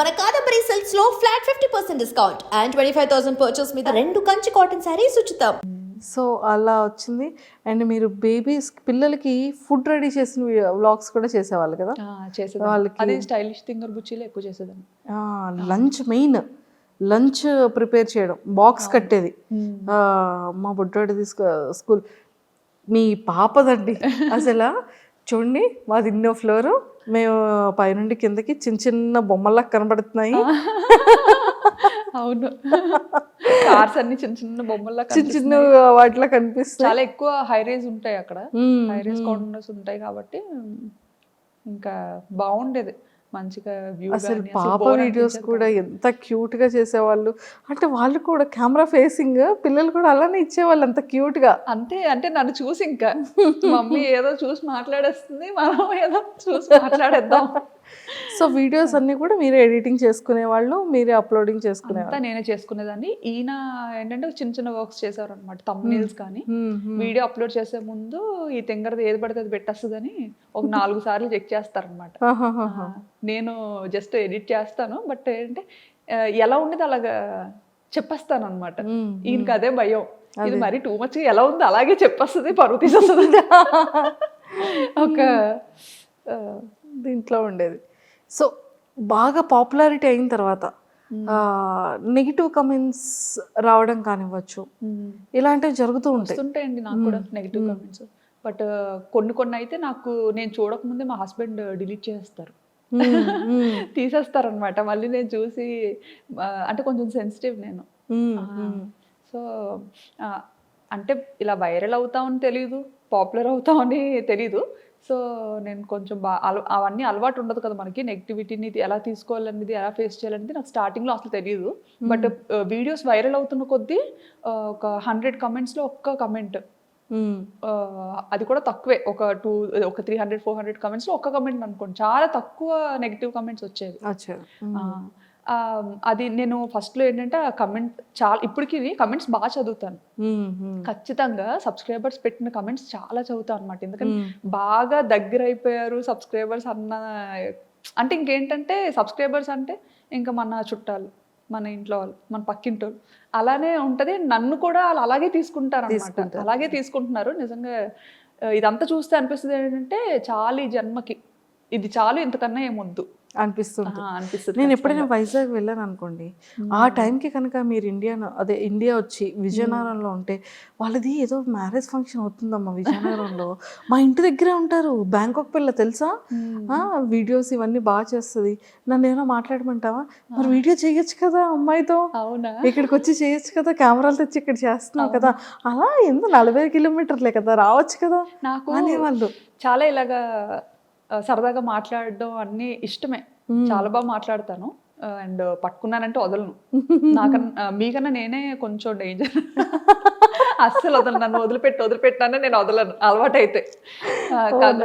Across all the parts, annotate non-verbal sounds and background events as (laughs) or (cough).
మన Kadambari సిల్క్స్లో flat fifty percent discount and twenty five thousand purchase మీద రెండు కంచి కాటన్ శారీస్ ఉచితం. సో అలా వచ్చింది. అండ్ మీరు బేబీస్ పిల్లలకి ఫుడ్ రెడీ చేసిన వ్లాగ్స్ కూడా చేసేవాళ్ళు కదా? వాళ్ళకి- అదే స్టైలిష్ థింగర్ బుచ్చిలో ఎక్కువ చేసేదాన్ని. Lunch main. లంచ్ ప్రిపేర్ చేయడం బాక్స్ కట్టేది. ఆ, మా బుడ్డోడి తీసుకు స్కూల్ మీ పాపదండి. (laughs) అసలు చూడండి మాది ఇన్నో ఫ్లోర్ మేము పైనుండి కిందకి చిన్న చిన్న బొమ్మల్లా కనబడుతున్నాయి. అవును. కార్స్ అన్ని చిన్న చిన్న బొమ్మల్లా చిన్న చిన్న. వాటిలో కనిపిస్తాయి. చాలా ఎక్కువ హై రేజ్ ఉంటాయి అక్కడ. హై రేజ్ ఉంటాయి కాబట్టి ఇంకా బాగుండేది. మంచిగా అసలు పాప వీడియోస్ కూడా ఎంత క్యూట్గా చేసేవాళ్ళు. అంటే వాళ్ళు కూడా కెమెరా ఫేసింగ్ పిల్లలు కూడా అలానే ఇచ్చేవాళ్ళు అంత క్యూట్గా. అంతే అంటే నన్ను చూసి ఇంకా. (laughs) మమ్మీ ఏదో చూసి మాట్లాడేస్తుంది మనం ఏదో చూసి మాట్లాడేద్దాం. సో వీడియోస్ అన్ని కూడా మీరే ఎడిటింగ్ చేసుకునే వాళ్ళు మీరే అప్లోడింగ్ చేసుకునే అంతా నేనే చేసుకునేదాన్ని. ఈయన ఏంటంటే చిన్న చిన్న వర్క్స్ చేసేవారు అనమాట తమ్నీల్స్ కానీ. వీడియో అప్లోడ్ చేసే ముందు ఈ తెంగరది ఏది పడితే అది పెట్టేస్తుందని ఒక నాలుగు సార్లు చెక్ చేస్తారనమాట నేను జస్ట్ ఎడిట్ చేస్తాను బట్ ఏంటంటే ఎలా ఉండేది అలాగా చెప్పేస్తాను అనమాట ఈయనకి అదే భయం. ఇది మరి టూ మచ్ ఎలా ఉంది? అలాగే చెప్పేస్తుంది పరువు తీసేస్తుంది. (laughs) ఒక దీంట్లో ఉండేది. సో బాగా పాపులారిటీ అయిన తర్వాత నెగిటివ్ కమెంట్స్ రావడం కానివ్వచ్చు ఇలాంటివి జరుగుతూ ఉంటాయి. వస్తుంటాయండి నాకు కూడా నెగిటివ్ కామెంట్స్. బట్ కొన్ని కొన్ని అయితే నాకు నేను చూడకముందే మా హస్బెండ్ డిలీట్ చేస్తారు (laughs) తీసేస్తారనమాట మళ్ళీ నేను చూసి అంటే కొంచెం సెన్సిటివ్ నేను. సో అంటే ఇలా వైరల్ అవుతామని తెలియదు పాపులర్ అవుతామని తెలీదు. సో నేను కొంచెం బా అవన్నీ అలవాటు ఉండదు కదా మనకి. నెగిటివిటీని ఎలా తీసుకోవాలనేది ఎలా ఫేస్ చేయాలనేది నాకు స్టార్టింగ్లో అసలు తెలియదు బట్ వీడియోస్ వైరల్ అవుతున్న కొద్దీ ఒక హండ్రెడ్ కమెంట్స్లో ఒక్క కమెంట్. అది కూడా తక్కువే. ఒక టూ ఒక త్రీ హండ్రెడ్ ఫోర్ హండ్రెడ్ కమెంట్స్లో ఒక్క కమెంట్ అనుకోండి. చాలా తక్కువ నెగిటివ్ కమెంట్స్ వచ్చేవి. అది నేను ఫస్ట్లో ఏంటంటే ఆ కమెంట్ చాలా ఇప్పటికి కమెంట్స్ బాగా చదువుతాను. ఖచ్చితంగా సబ్స్క్రైబర్స్ పెట్టిన కమెంట్స్ చాలా చదువుతాను అనమాట ఎందుకంటే. బాగా దగ్గర అయిపోయారు సబ్స్క్రైబర్స్ అన్న అంటే ఇంకేంటంటే సబ్స్క్రైబర్స్ అంటే ఇంకా మన చుట్టాలు మన ఇంట్లో వాళ్ళు మన పక్కింటి వాళ్ళు అలానే ఉంటది. నన్ను కూడా వాళ్ళు అలాగే తీసుకుంటారు. అనమాట. అలాగే తీసుకుంటున్నారు. నిజంగా ఇదంతా చూస్తే అనిపిస్తుంది ఏంటంటే చాలు ఈ జన్మకి. ఇది చాలు ఇంతకన్నా ఏమొద్దు అనిపిస్తుంది. అనిపిస్తుంది నేను ఎప్పుడైనా వైజాగ్ వెళ్ళాను అనుకోండి ఆ టైంకి కనుక మీరు ఇండియా అదే ఇండియా వచ్చి విజయనగరంలో ఉంటే వాళ్ళది ఏదో మ్యారేజ్ ఫంక్షన్ అవుతుందమ్మా విజయనగరంలో. మా ఇంటి దగ్గరే ఉంటారు. బ్యాంకాక్ పిల్ల తెలుసా? ఆ, వీడియోస్ ఇవన్నీ బాగా చేస్తుంది. నన్ను ఏమైనా మాట్లాడమంటావా? మరి వీడియో చేయొచ్చు కదా అమ్మాయితో. అవునా? ఇక్కడికి వచ్చి చేయొచ్చు కదా కెమెరాలు తెచ్చి ఇక్కడ చేస్తున్నావు కదా. అలా ఎందుకు నలభై కిలోమీటర్లే కదా రావచ్చు కదా నాకు అనేవాళ్ళు. చాలా ఇలాగా సరదాగా మాట్లాడడం అన్ని ఇష్టమే. చాలా బాగా మాట్లాడతాను. అండ్ పట్టుకున్నానంటే వదలను. (laughs) నాకన్నా మీకన్నా నేనే కొంచెం డేంజర్ (laughs) అస్సలు వదలను. నన్ను వదిలిపెట్టి వదిలిపెట్టానే నేను వదలను. అలవాటైతే.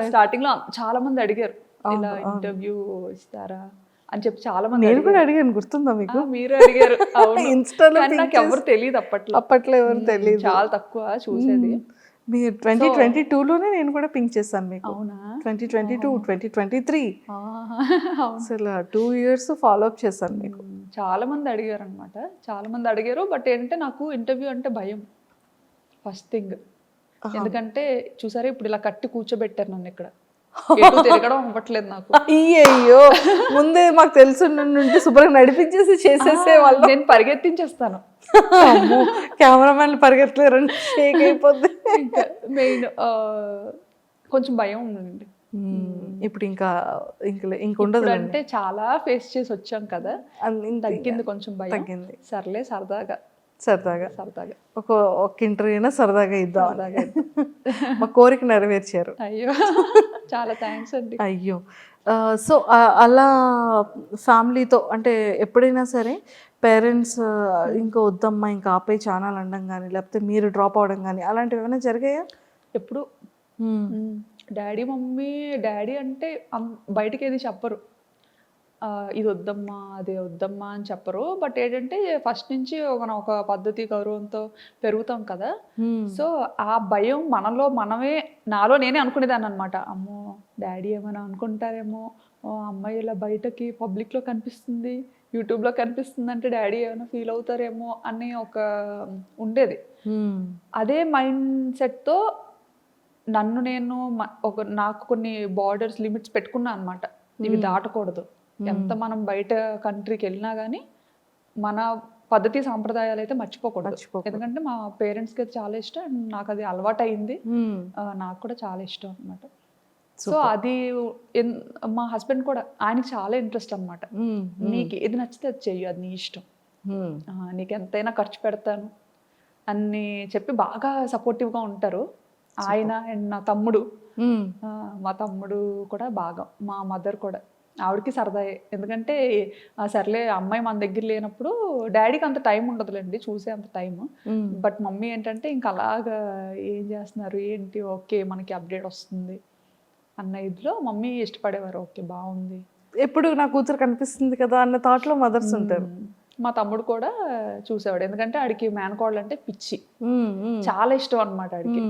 స్టార్టింగ్లో చాలా మంది అడిగారు. ఇలా ఇంటర్వ్యూ ఇస్తారా అని చెప్పి చాలా మంది నేను. కూడా అడిగాను. గుర్తుందా మీకు? మీరు అడిగారు. (laughs) ఇన్స్టాలో నాకు ఎవరు తెలియదు అప్పట్లో. అప్పట్లో ఎవరు తెలియదు చాలా తక్కువ చూసేది. మీరు ట్వంటీ ట్వంటీ టూలోనే నేను కూడా పింక్ చేశాను మీకు. అవునా? Twenty twenty two twenty twenty three అసలు టూ ఇయర్స్ ఫాలో అప్ చేశాను మీకు. చాలా మంది అడిగారు అనమాట చాలా మంది అడిగారు బట్ ఏంటంటే నాకు ఇంటర్వ్యూ అంటే భయం. ఫస్ట్ థింగ్ ఎందుకంటే చూసారా ఇప్పుడు ఇలా కట్టి కూర్చోబెట్టారు నన్ను ఇక్కడ. తిరగడం అవ్వట్లేదు నాకు. అయ్యయ్యో ముందే మాకు తెలుసు నుండి శుభ్రంగా నడిపించేసి చేసేసే వాళ్ళు. నేను పరిగెత్తించేస్తాను. కెమెరామెన్లు పరిగెత్తలేరండి షేక్ అయిపోద్ది. మెయిన్ కొంచెం భయం ఉందండి. ఇప్పుడు ఇంకా ఇంకా ఇంక ఉండదు అంటే చాలా ఫేస్ చేసి వచ్చాం కదా. తగ్గింది కొంచెం భయం. తగ్గింది. సర్లే సరదాగా. సరదాగా. సరదాగా. ఒక ఒక ఇంటర్వ్యూ అయినా సరదాగా ఇద్దాం సరదాగా మా కోరిక నెరవేర్చారు. అయ్యో. చాలా థ్యాంక్స్ అండి. అయ్యో. సో అలా ఫ్యామిలీతో అంటే ఎప్పుడైనా సరే పేరెంట్స్ ఇంకా వద్దమ్మా ఇంకా ఆపే ఛానల్ అనడం కానీ లేకపోతే మీరు డ్రాప్ అవడం కానీ అలాంటివి ఏమైనా జరిగాయా? ఎప్పుడు? డాడీ మమ్మీ డాడీ అంటే బయటికి ఏది చెప్పరు. ఇది వద్దమ్మా అది వద్దమ్మా అని చెప్పరు. బట్ ఏంటంటే ఫస్ట్ నుంచి ఒక ఒక పద్ధతి గౌరవంతో పెరుగుతాం కదా. సో ఆ భయం మనలో మనమే నాలో నేనే అనుకునేదాన్ని అనమాట అమ్మో డాడీ ఏమైనా అనుకుంటారేమో అమ్మాయి ఇలా బయటకి పబ్లిక్లో కనిపిస్తుంది యూట్యూబ్లో కనిపిస్తుంది అంటే డాడీ ఏమైనా ఫీల్ అవుతారేమో అని ఒక ఉండేది. అదే మైండ్ సెట్తో నన్ను నేను ఒక నాకు కొన్ని బార్డర్స్ లిమిట్స్ పెట్టుకున్నా అనమాట ఇవి దాటకూడదు. ఎంత మనం బయట కంట్రీకి వెళ్ళినా కానీ మన పద్ధతి సాంప్రదాయాలు అయితే మర్చిపోకూడదు. ఎందుకంటే మా పేరెంట్స్కి అది చాలా ఇష్టం. అండ్ నాకు అది అలవాటు అయింది నాకు కూడా చాలా ఇష్టం అనమాట సో అది మా హస్బెండ్ కూడా ఆయనకి చాలా ఇంట్రెస్ట్ అనమాట నీకు ఏది నచ్చితే అది చెయ్యి అది నీ ఇష్టం. నీకు ఎంతైనా ఖర్చు పెడతాను అని చెప్పి బాగా సపోర్టివ్గా ఉంటారు. ఆయన అండ్ నా తమ్ముడు. మా తమ్ముడు కూడా బాగా మా మదర్ కూడా. ఆవిడకి సరదాయే ఎందుకంటే ఆ, సర్లే అమ్మాయి మన దగ్గర లేనప్పుడు డాడీకి అంత టైం ఉండదులేండి చూసే అంత టైం బట్ మమ్మీ ఏంటంటే ఇంకా అలాగా ఏం చేస్తున్నారు ఏంటి ఓకే మనకి అప్డేట్ వస్తుంది అన్న ఇదిలో మమ్మీ ఇష్టపడేవారు. ఓకే బాగుంది. ఎప్పుడు నా కూతురు కనిపిస్తుంది కదా అన్న థాట్లో మదర్స్ ఉంటారు. మా తమ్ముడు కూడా చూసేవాడు. ఎందుకంటే ఆడికి మేనకోడలు అంటే పిచ్చి. చాలా ఇష్టం అనమాట ఆడికి.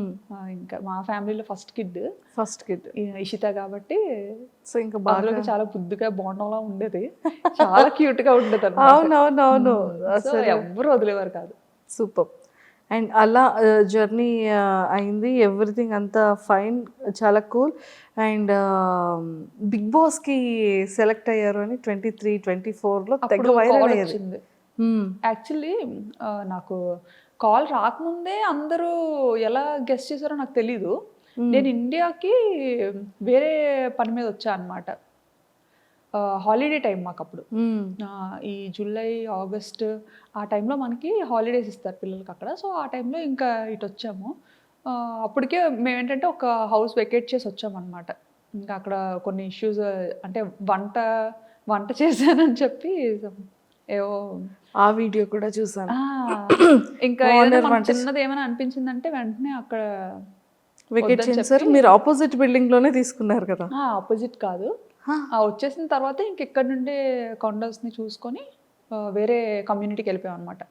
ఇంకా మా ఫ్యామిలీలో first kid. First kid. Ishita కాబట్టి సో ఇంకా బాగా చాలా బుద్ధిగా బోండంలా ఉండేది. చాలా క్యూట్గా ఉండేది అవునవునవును సో ఎవ్వరు వదిలేవారు కాదు. సూపర్. అండ్ అలా జర్నీ అయింది. ఎవ్రీథింగ్ అంతా ఫైన్ చాలా కూల్. అండ్ బిగ్ బాస్కి సెలెక్ట్ అయ్యారు అని ట్వంటీ త్రీ ట్వంటీ ఫోర్లో తెగ వైరల్ అయ్యేది. యాక్చువల్లీ నాకు కాల్ రాకముందే అందరూ ఎలా గెస్ట్ చేశారో నాకు తెలీదు. నేను ఇండియాకి వేరే పని మీద వచ్చా అనమాట హాలిడే టైం మాకు అప్పుడు ఈ జూలై ఆగస్ట్ ఆ టైంలో మనకి హాలిడేస్ ఇస్తారు పిల్లలకి అక్కడ. సో ఆ టైంలో ఇంకా ఇటు వచ్చాము. అప్పటికే మేము ఏంటంటే ఒక హౌస్ వెకేట్ చేసి వచ్చామన్నమాట. ఇంకా అక్కడ కొన్ని ఇష్యూస్ అంటే వంట వంట చేశానని చెప్పి ఏవో ఆ వీడియో కూడా చూసాను. (coughs) ఇంకా చిన్నది ఏమైనా అనిపించిందంటే వెంటనే అక్కడ వికెట్ చేశారు మీరు ఆపోజిట్ బిల్డింగ్లోనే తీసుకున్నారు కదా. ఆపోజిట్ కాదు. ఆ వచ్చేసిన తర్వాత ఇంక ఇక్కడ నుండే కొండల్స్ని చూసుకొని వేరే కమ్యూనిటీకి వెళ్ళిపోయాం అనమాట.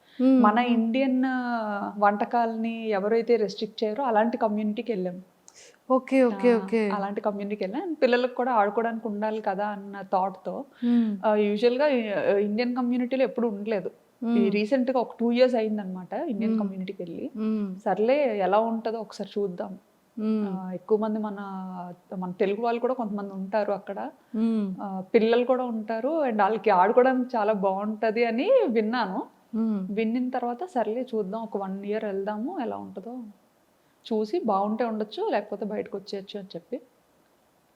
మన ఇండియన్ వంటకాలని ఎవరైతే రెస్ట్రిక్ట్ చేయరో అలాంటి కమ్యూనిటీకి వెళ్ళాం. Okay okay okay. అలాంటి కమ్యూనిటీకి వెళ్ళాం. పిల్లలకు కూడా ఆడుకోవడానికి ఉండాలి కదా అన్న థాట్తో మ్మ్. యూజువల్గా ఇండియన్ కమ్యూనిటీలో ఎప్పుడు ఉండలేదు. ఈ రీసెంట్గా ఒక టూ ఇయర్స్ అయిందనమాట ఇండియన్ కమ్యూనిటీకి వెళ్ళి. సర్లే ఎలా ఉంటుందో ఒకసారి చూద్దాం. ఎక్కువ మంది మన మన తెలుగు వాళ్ళు కూడా కొంతమంది ఉంటారు అక్కడ. పిల్లలు కూడా ఉంటారు. అండ్ వాళ్ళకి ఆడుకోవడానికి చాలా బాగుంటది అని విన్నాను. విన్నిన తర్వాత సర్లే చూద్దాం ఒక వన్ ఇయర్ వెళ్దాము ఎలా ఉంటుందో చూసి బాగుంటే ఉండొచ్చు లేకపోతే బయటకు వచ్చేయచ్చు అని చెప్పి.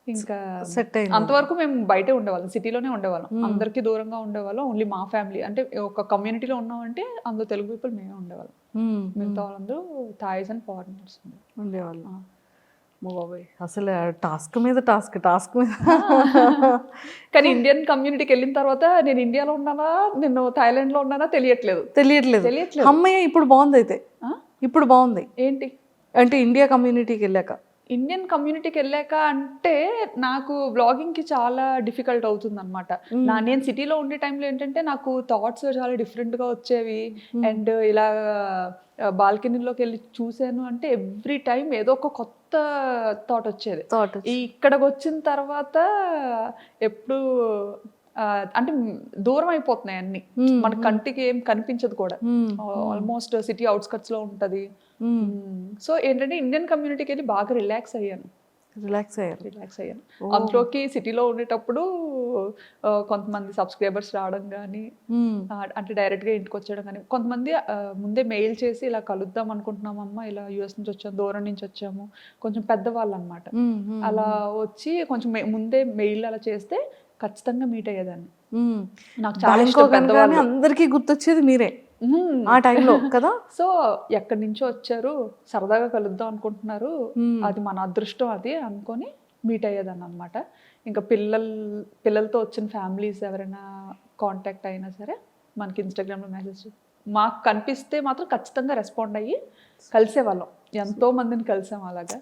ఇంకా సెట్ అయింది. అంతవరకు మేము బయటే ఉండేవాళ్ళం సిటీలోనే ఉండేవాళ్ళం. అందరికీ దూరంగా ఉండేవాళ్ళం ఓన్లీ మా ఫ్యామిలీ. అంటే ఒక కమ్యూనిటీలో ఉన్నామంటే అందులో తెలుగు పీపుల్ మేమే ఉండేవాళ్ళం. మిగతా వాళ్ళందరూ థాయిస్ అండ్ ఫారినర్స్ ఉండేవాళ్ళు. మా బాబాయ్. అసలు టాస్క్ మీద టాస్క్ టాస్క్ మీద. కానీ ఇండియన్ కమ్యూనిటీకి వెళ్ళిన తర్వాత నేను ఇండియాలో ఉన్నానా నేను థాయిలాండ్లో ఉన్నానా తెలియట్లేదు. తెలియట్లేదు. తెలియట్లేదు. అమ్మయ్య ఇప్పుడు బాగుంది అయితే? ఇప్పుడు బాగుంది. ఏంటి? అంటే ఇండియా కమ్యూనిటీకి వెళ్ళాక. ఇండియన్ కమ్యూనిటీకి వెళ్ళాక అంటే నాకు vlogging కి చాలా డిఫికల్ట్ అవుతుంది అనమాట నా నేను సిటీలో ఉండే టైంలో ఏంటంటే నాకు థాట్స్ చాలా different గా వచ్చేవి. అండ్ ఇలా బాల్కనీలోకి వెళ్ళి చూశాను అంటే ఎవ్రీ టైం ఏదో ఒక కొత్త థాట్ వచ్చేది. ఇక్కడికి వచ్చిన తర్వాత ఎప్పుడు అంటే దూరం అయిపోతున్నాయి అన్ని. మన కంటికి ఏం కనిపించదు కూడా. ఆల్మోస్ట్ సిటీ అవుట్స్కట్స్లో ఉంటది. సో ఏంటంటే ఇండియన్ కమ్యూనిటీకి వెళ్ళి బాగా రిలాక్స్ అయ్యాను. రిలాక్స్ అయ్యారు. రిలాక్స్ అయ్యాను. అందులోకి సిటీలో ఉండేటప్పుడు కొంతమంది సబ్స్క్రైబర్స్ రావడం కానీ. అంటే డైరెక్ట్గా ఇంటికి వచ్చేయడం కానీ కొంతమంది ముందే మెయిల్ చేసి ఇలా కలుద్దాం అనుకుంటున్నామమ్మా ఇలా యూఎస్ నుంచి వచ్చాము దూరం నుంచి వచ్చాము కొంచెం పెద్దవాళ్ళు అనమాట. అలా వచ్చి కొంచెం ముందే మెయిల్ అలా చేస్తే ఖచ్చితంగా మీట్ అయ్యేదాన్ని. నాకు చాలా ఇష్టం అందరికీ గుర్తొచ్చేది మీరే. ఆ టైంలో కదా? (laughs) సో ఎక్కడి నుంచో వచ్చారు సరదాగా కలుద్దాం అనుకుంటున్నారు. అది మన అదృష్టం అది అనుకొని మీట్ అయ్యేదాన్ని అనమాట ఇంకా పిల్లలు పిల్లలతో వచ్చిన ఫ్యామిలీస్ ఎవరైనా కాంటాక్ట్ అయినా సరే మనకి ఇన్స్టాగ్రామ్లో మెసేజ్ మాకు కనిపిస్తే మాత్రం ఖచ్చితంగా రెస్పాండ్ అయ్యి కలిసేవాళ్ళం. ఎంతో మందిని కలిసాం అలాగా.